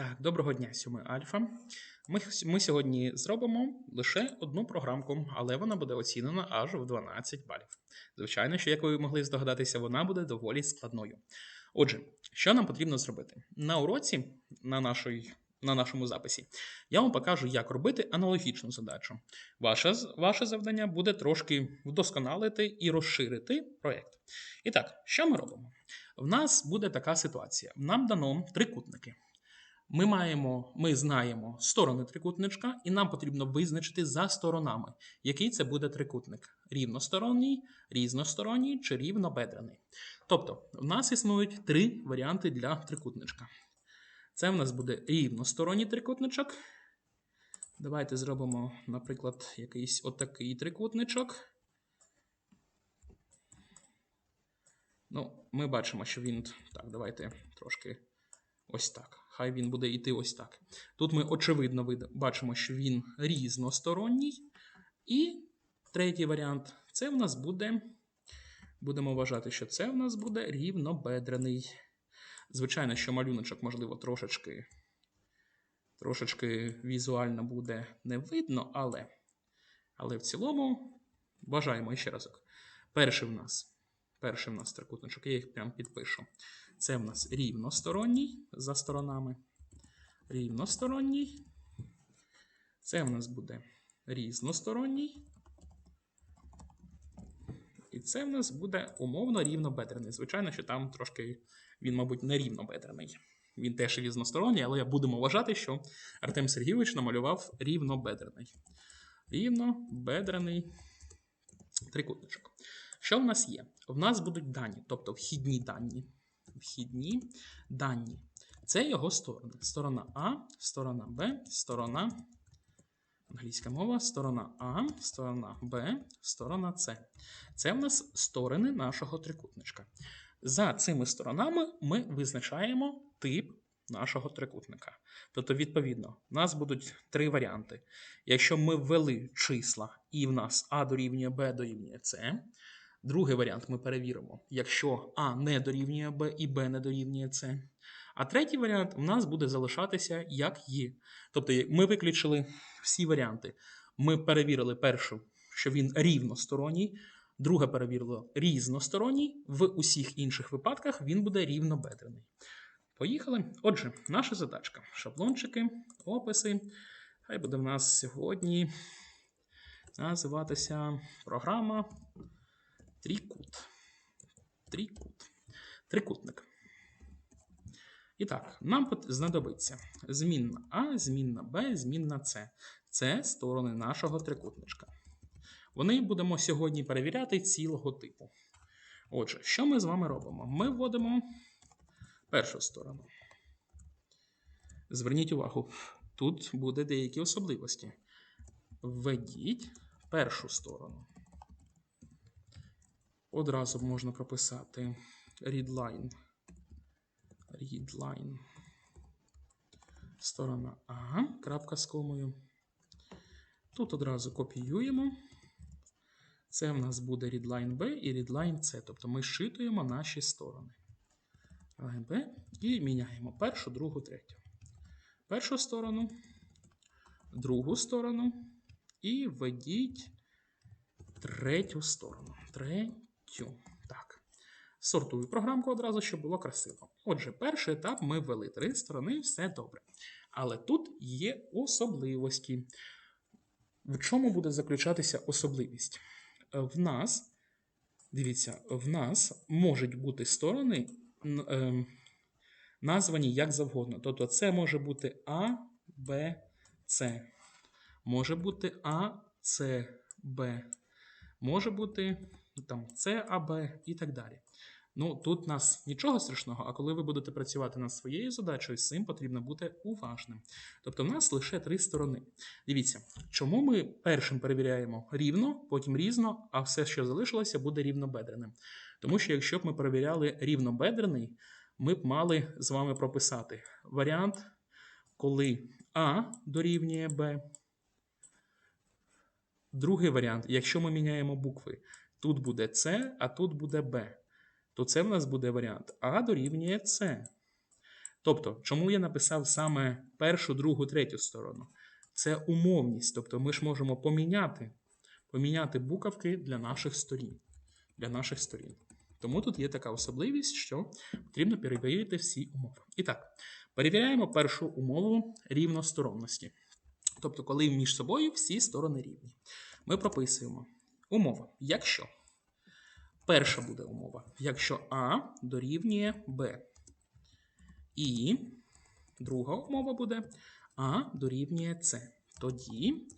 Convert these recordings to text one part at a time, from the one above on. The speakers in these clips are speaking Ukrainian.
Так, доброго дня, сьомий Альфа. Ми, ми сьогодні зробимо лише одну програмку, але вона буде оцінена аж в 12 балів. Звичайно, що, як ви могли здогадатися, вона буде доволі складною. Отже, що нам потрібно зробити? На уроці, на, нашій, на нашому записі, я вам покажу, як робити аналогічну задачу. Ваше, ваше завдання буде трошки вдосконалити і розширити проєкт. І так, що ми робимо? В нас буде така ситуація: нам дано трикутники. Ми маємо, ми знаємо сторони трикутничка, і нам потрібно визначити за сторонами, який це буде трикутник: рівносторонній, різносторонній чи рівнобедрений. Тобто, в нас існують три варіанти для трикутничка. Це в нас буде рівносторонній трикутничок. Давайте зробимо, наприклад, якийсь отакий трикутничок. Ну, ми бачимо, що він. Так, давайте трошки ось так. Хай він буде йти ось так. Тут ми очевидно бачимо, що він різносторонній. І третій варіант це в нас буде. Будемо вважати, що це в нас буде рівнобедрений. Звичайно, що малюночок, можливо, трошечки, трошечки візуально буде не видно, але, але в цілому вважаємо ще разок. Перший в нас, перший в нас трикутничок, я їх прям підпишу. Це в нас рівносторонній за сторонами. Рівносторонній. Це в нас буде різносторонній. І це в нас буде умовно рівнобедрений. Звичайно, що там трошки він, мабуть, не рівнобедрений. Він теж різносторонній, але будемо вважати, що Артем Сергійович намалював рівнобедрений. Рівнобедрений трикутничок. Що в нас є? В нас будуть дані, тобто вхідні дані. Вхідні дані. Це його сторони. Сторона А, сторона Б, сторона англійська мова, сторона А, сторона Б, сторона С. Це в нас сторони нашого трикутничка. За цими сторонами ми визначаємо тип нашого трикутника. Тобто, відповідно, у нас будуть три варіанти. Якщо ми ввели числа і в нас А дорівнює Б дорівнює С. Другий варіант ми перевіримо, якщо А не дорівнює Б і Б не дорівнює С. А третій варіант у нас буде залишатися як є. Тобто ми виключили всі варіанти. Ми перевірили першу, що він рівносторонній, друге перевірило різносторонній. В усіх інших випадках він буде рівнобедрений. Поїхали. Отже, наша задачка: шаблончики, описи. Хай буде в нас сьогодні називатися програма Трикут. Трикут. Трикутник. І так, нам знадобиться змінна А, змінна Б, змінна С. Це сторони нашого трикутничка. Вони будемо сьогодні перевіряти цілого типу. Отже, що ми з вами робимо? Ми вводимо першу сторону. Зверніть увагу, тут буде деякі особливості. Введіть першу сторону. Одразу можна прописати readline. Readline. Сторона А, крапка з комою. Тут одразу копіюємо. Це в нас буде readline B і readline C. Тобто ми зчитуємо наші сторони. Readline B і міняємо першу, другу, третю. Першу сторону, другу сторону і введіть третю сторону. Третю. Так. Сортую програмку одразу, щоб було красиво. Отже, перший етап ми ввели три сторони, все добре. Але тут є особливості. В чому буде заключатися особливість? Е, В нас, дивіться, в нас можуть бути сторони ем, названі як завгодно. Тобто це може бути А, Б, С. Може бути А, С, Б. Може бути там С, А, Б і так далі. Ну, тут нас нічого страшного, а коли ви будете працювати над своєю задачею, з цим потрібно бути уважним. Тобто, в нас лише три сторони. Дивіться, чому ми першим перевіряємо рівно, потім різно, а все, що залишилося, буде рівнобедреним. Тому що якщо б ми перевіряли рівнобедрений, ми б мали з вами прописати варіант, коли А дорівнює Б. Другий варіант, якщо ми міняємо букви, тут буде С, а тут буде Б, то це в нас буде варіант А дорівнює С. Тобто, чому я написав саме першу, другу, третю сторону? Це умовність. Тобто ми ж можемо поміняти, поміняти буковки для наших сторін. Для наших сторін. Тому тут є така особливість, що потрібно перевірити всі умови. І так, перевіряємо першу умову рівносторонності. Тобто, коли між собою всі сторони рівні. Ми прописуємо умова, якщо перша буде умова, якщо А дорівнює Б. І друга умова буде А дорівнює С. Тоді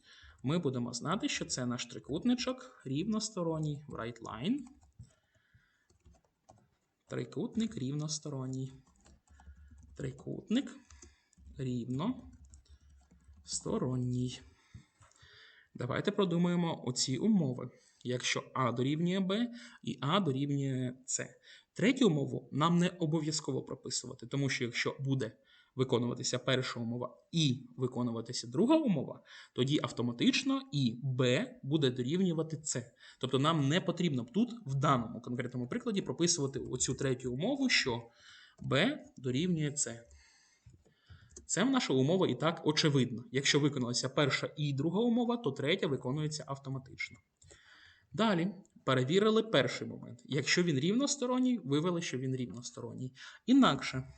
ми будемо знати, що це наш трикутничок рівносторонній right line. Трикутник рівносторонній. Трикутник рівносторонній. Давайте продумаємо оці умови. Якщо А дорівнює Б і А дорівнює С. Третю умову нам не обов'язково прописувати, тому що якщо буде виконуватися перша умова і виконуватися друга умова, тоді автоматично і Б буде дорівнювати С. Тобто нам не потрібно тут, в даному конкретному прикладі, прописувати оцю третю умову, що Б дорівнює С. Це наша умова і так очевидно. Якщо виконалася перша і друга умова, то третя виконується автоматично. Далі перевірили перший момент. Якщо він рівносторонній, вивели, що він рівносторонній. Інакше,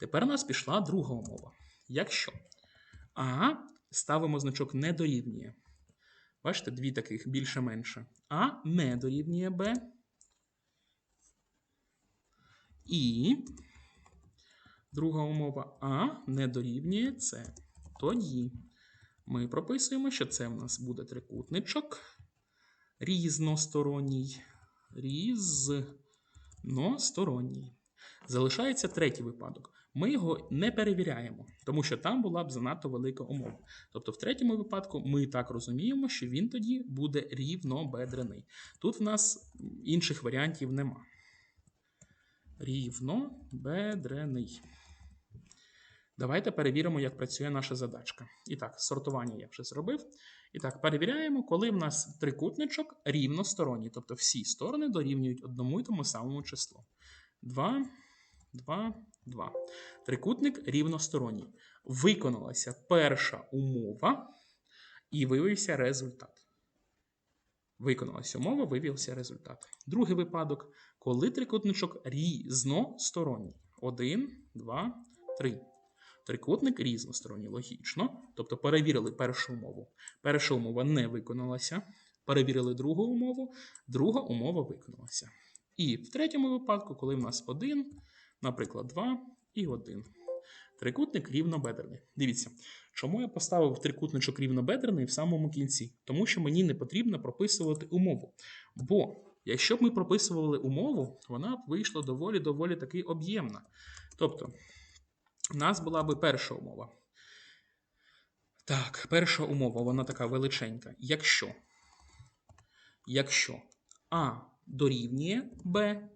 тепер у нас пішла друга умова. Якщо А ставимо значок не дорівнює. Бачите, дві таких більше-менше. А не дорівнює Б. І друга умова А не дорівнює С. Тоді ми прописуємо, що це в нас буде трикутничок різносторонній. Різносторонній. Залишається третій випадок. Ми його не перевіряємо, тому що там була б занадто велика умова. Тобто, в третьому випадку ми так розуміємо, що він тоді буде рівнобедрений. Тут в нас інших варіантів нема. Рівнобедрений. Давайте перевіримо, як працює наша задачка. І так, сортування я вже зробив. І так, перевіряємо, коли в нас трикутничок рівносторонній, тобто всі сторони дорівнюють одному і тому самому числу. 2, 2, 2. Трикутник рівносторонній. Виконалася перша умова і виявився результат. Виконалася умова, виявився результат. Другий випадок, коли трикутничок різносторонній. 1, 2, 3. Трикутник різносторонній, логічно. Тобто перевірили першу умову. Перша умова не виконалася. Перевірили другу умову, друга умова виконалася. І в третьому випадку, коли в нас 1, наприклад, 2 і 1. Трикутник рівнобедрений. Дивіться, чому я поставив трикутничок рівнобедрений в самому кінці? Тому що мені не потрібно прописувати умову. Бо якщо б ми прописували умову, вона б вийшла доволі-доволі таки об'ємна. Тобто. У нас була би перша умова. Так, перша умова, вона така величенька. Якщо якщо А дорівнює Б,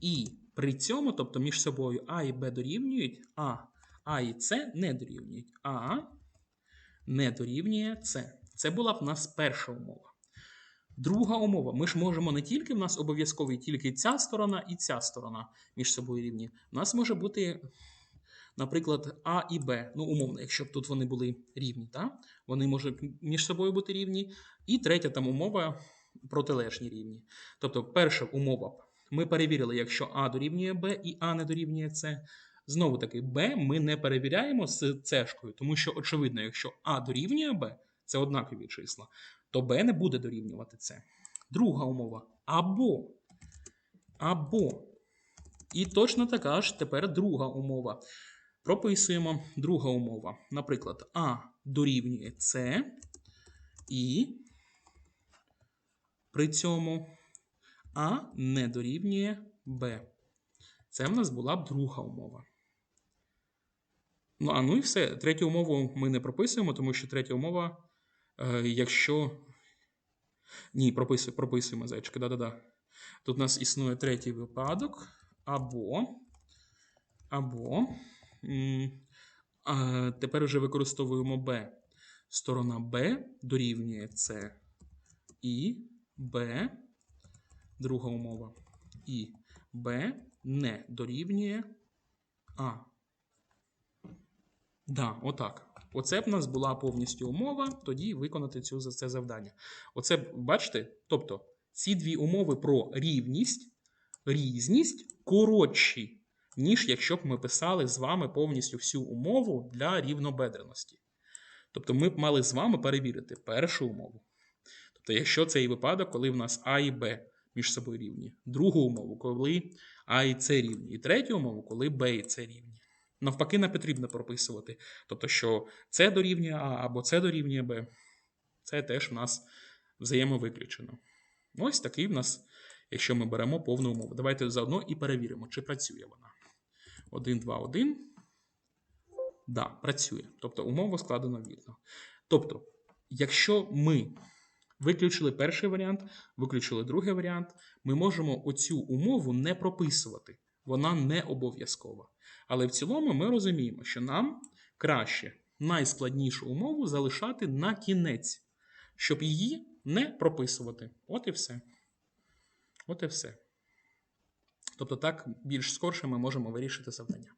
і при цьому, тобто між собою А і Б дорівнюють, А, А і С не дорівнюють. А не дорівнює С. Це була б в нас перша умова. Друга умова. Ми ж можемо не тільки в нас обов'язково тільки ця сторона і ця сторона між собою рівні. У нас може бути наприклад, А і Б. Ну, умовно, якщо б тут вони були рівні, та? вони можуть між собою бути рівні. І третя там умова протилежні рівні. Тобто, перша умова ми перевірили, якщо А дорівнює Б і А не дорівнює С. Знову таки, Б ми не перевіряємо з Цшкою, тому що, очевидно, якщо А дорівнює Б, це однакові числа, то Б не буде дорівнювати С. Друга умова або. Або. І точно така ж тепер друга умова. Прописуємо друга умова. Наприклад, А дорівнює С і при цьому А не дорівнює Б. Це в нас була б друга умова. Ну, а ну і все. Третю умову ми не прописуємо, тому що третя умова, е, якщо. Ні, прописуємо, прописуємо зайчики. Да-да-да. Тут у нас існує третій випадок. Або. Або. Тепер вже використовуємо B. Сторона B дорівнює C і B, друга умова, і B не дорівнює А. Да, отак. Оце б в нас була повністю умова, тоді виконати цю це завдання. Оце бачите? Тобто, ці дві умови про рівність, різність коротші, ніж якщо б ми писали з вами повністю всю умову для рівнобедреності. Тобто, ми б мали з вами перевірити першу умову. Тобто, якщо цей випадок, коли в нас А і Б між собою рівні, другу умову, коли А і С рівні, і третю умову, коли Б і С рівні. Навпаки, не потрібно прописувати. Тобто, що С дорівнює А або С дорівнює Б. Це теж в нас взаємовиключено. Ось такий в нас, якщо ми беремо повну умову. Давайте заодно і перевіримо, чи працює вона. 1, 2, 1. Да, працює. Тобто умова складена вірно. Тобто, якщо ми виключили перший варіант, виключили другий варіант, ми можемо оцю умову не прописувати. Вона не обов'язкова. Але в цілому ми розуміємо, що нам краще найскладнішу умову залишати на кінець, щоб її не прописувати. От і все. От і все. Тобто, так більш скорше ми можемо вирішити завдання.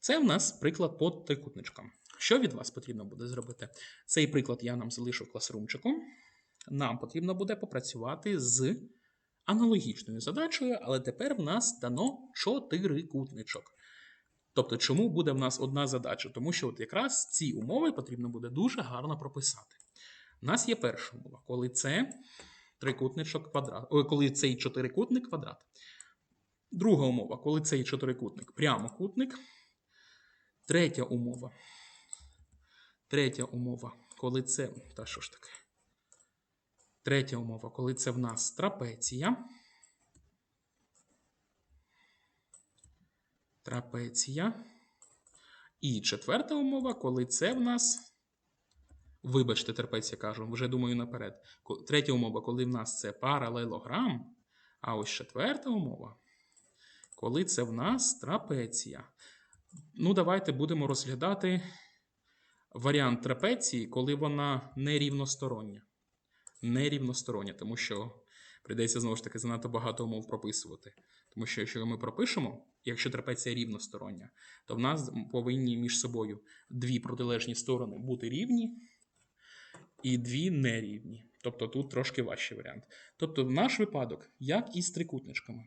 Це в нас приклад по трикутничкам. Що від вас потрібно буде зробити? Цей приклад я нам залишу в класрумчику. Нам потрібно буде попрацювати з аналогічною задачею, але тепер в нас дано чотирикутничок. Тобто, чому буде в нас одна задача? Тому що от якраз ці умови потрібно буде дуже гарно прописати. У нас є перша умова, коли це трикутничок квадрат, коли цей чотирикутник квадрат. Друга умова, коли цей чотирикутник прямокутник. Третя умова. Третя умова, коли це. Та що ж таке? Третя умова, коли це в нас трапеція. Трапеція. І четверта умова, коли це в нас. Вибачте, трапеція кажу, вже думаю наперед. Третя умова, коли в нас це паралелограм. А ось четверта умова, коли це в нас трапеція. Ну, давайте будемо розглядати варіант трапеції, коли вона не рівностороння. Не рівностороння, тому що прийдеться знову ж таки занадто багато умов прописувати. Тому що якщо ми пропишемо, якщо трапеція рівностороння, то в нас повинні між собою дві протилежні сторони бути рівні і дві нерівні. Тобто тут трошки важчий варіант. Тобто, в наш випадок, як і з трикутничками,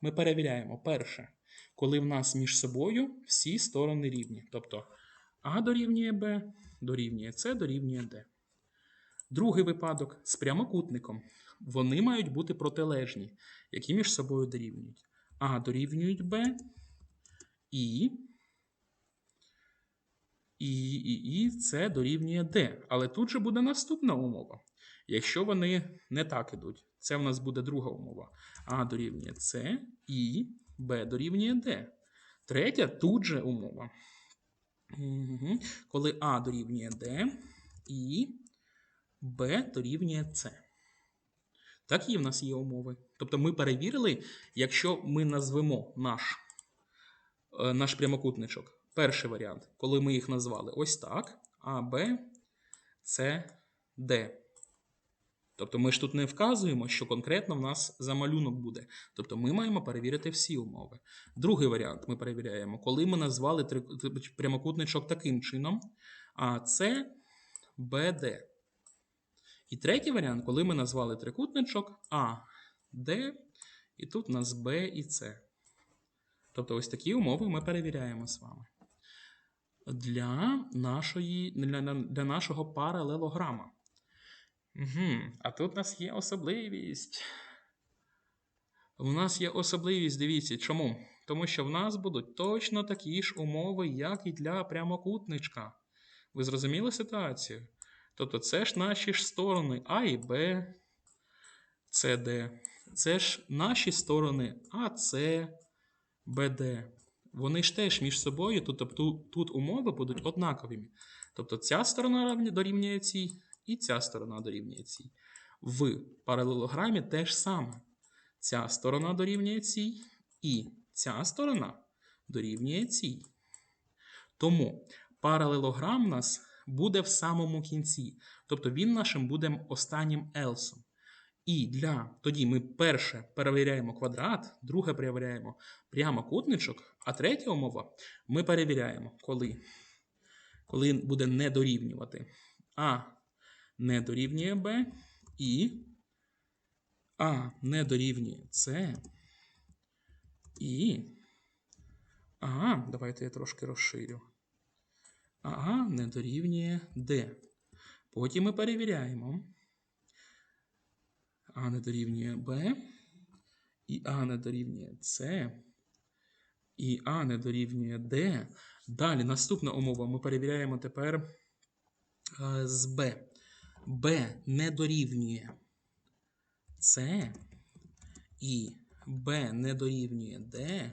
ми перевіряємо перше, коли в нас між собою всі сторони рівні. Тобто А дорівнює Б, дорівнює С, дорівнює Д. Другий випадок з прямокутником. Вони мають бути протилежні, які між собою дорівнюють. А дорівнюють Б і. І, і, і С дорівнює Д. Але тут же буде наступна умова. Якщо вони не так ідуть, це в нас буде друга умова. А дорівнює С і Б дорівнює Д. Третя тут же умова. Угу. Коли А дорівнює Д і Б дорівнює С. Такі в нас є умови. Тобто ми перевірили, якщо ми назвемо наш, е, наш прямокутничок. Перший варіант, коли ми їх назвали ось так: А, Б, С, Д. Тобто ми ж тут не вказуємо, що конкретно в нас за малюнок буде. Тобто ми маємо перевірити всі умови. Другий варіант ми перевіряємо, коли ми назвали прямокутничок таким чином, а це БД. І третій варіант, коли ми назвали трикутничок А, Д, і тут у нас Б і С. Тобто ось такі умови ми перевіряємо з вами. Для, нашої, для, для нашого паралелограма. Угу. А тут у нас є особливість. У нас є особливість, дивіться, чому? Тому що в нас будуть точно такі ж умови, як і для прямокутничка. Ви зрозуміли ситуацію? Тобто це ж наші ж сторони А і Б, С, Д. Це ж наші сторони АС, БД. Вони ж теж між собою, тут, тобто, тут умови будуть однаковими. Тобто ця сторона дорівнює цій, і ця сторона дорівнює цій. В паралелограмі теж саме. Ця сторона дорівнює цій, і ця сторона дорівнює цій. Тому паралелограм у нас буде в самому кінці. Тобто він нашим буде останнім елсом. І для тоді ми перше перевіряємо квадрат, друге перевіряємо прямокутничок, а третя умова ми перевіряємо, коли, коли буде не дорівнювати А не дорівнює Б і А не дорівнює С і А, давайте я трошки розширю. А не дорівнює Д. Потім ми перевіряємо. А не дорівнює Б, і А не дорівнює С, і А не дорівнює Д. Далі наступна умова. Ми перевіряємо тепер е, з Б. Б не дорівнює С, і Б не дорівнює Д,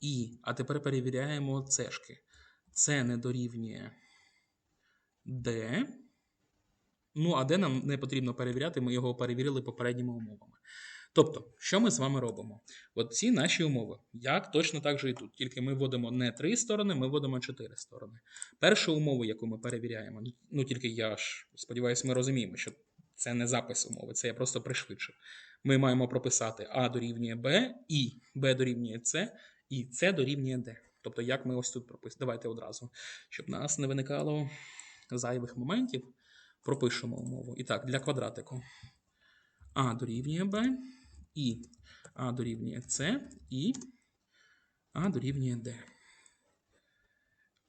і. А тепер перевіряємо Цшки. С не дорівнює Д. Ну, а Д нам не потрібно перевіряти, ми його перевірили попередніми умовами. Тобто, що ми з вами робимо? От ці наші умови, як точно так же і тут. Тільки ми вводимо не три сторони, ми вводимо чотири сторони. Першу умову, яку ми перевіряємо, ну, тільки я ж сподіваюся, ми розуміємо, що це не запис умови, це я просто пришвидшив. Ми маємо прописати А дорівнює Б, і Б дорівнює С, і С дорівнює Д. Тобто, як ми ось тут прописуємо. Давайте одразу, щоб нас не виникало зайвих моментів пропишемо умову. І так, для квадратику А дорівнює Б, і А дорівнює С, і А дорівнює Д.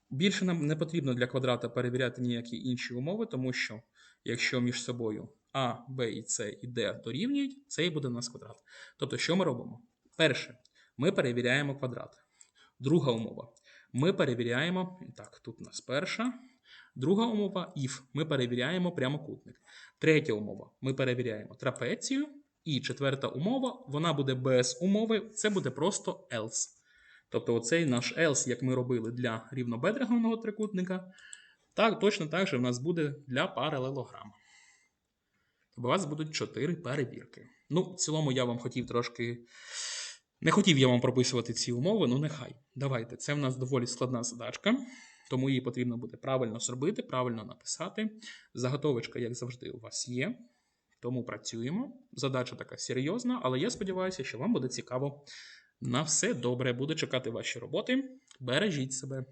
Більше нам не потрібно для квадрата перевіряти ніякі інші умови, тому що якщо між собою А, Б і С і Д дорівнюють, це і буде у нас квадрат. Тобто, що ми робимо? Перше, ми перевіряємо квадрат. Друга умова. Ми перевіряємо. Так, тут у нас перша. Друга умова if. Ми перевіряємо прямокутник. Третя умова. Ми перевіряємо трапецію. І четверта умова, вона буде без умови, це буде просто else. Тобто, оцей наш else, як ми робили для рівнобедреного трикутника, так, точно так же в нас буде для паралелограма. Тобто у вас будуть чотири перевірки. Ну, в цілому, я вам хотів трошки. Не хотів я вам прописувати ці умови, ну нехай. Давайте. Це в нас доволі складна задачка, тому її потрібно буде правильно зробити, правильно написати. Заготовочка, як завжди, у вас є. Тому працюємо. Задача така серйозна, але я сподіваюся, що вам буде цікаво. На все добре. Буду чекати ваші роботи. Бережіть себе.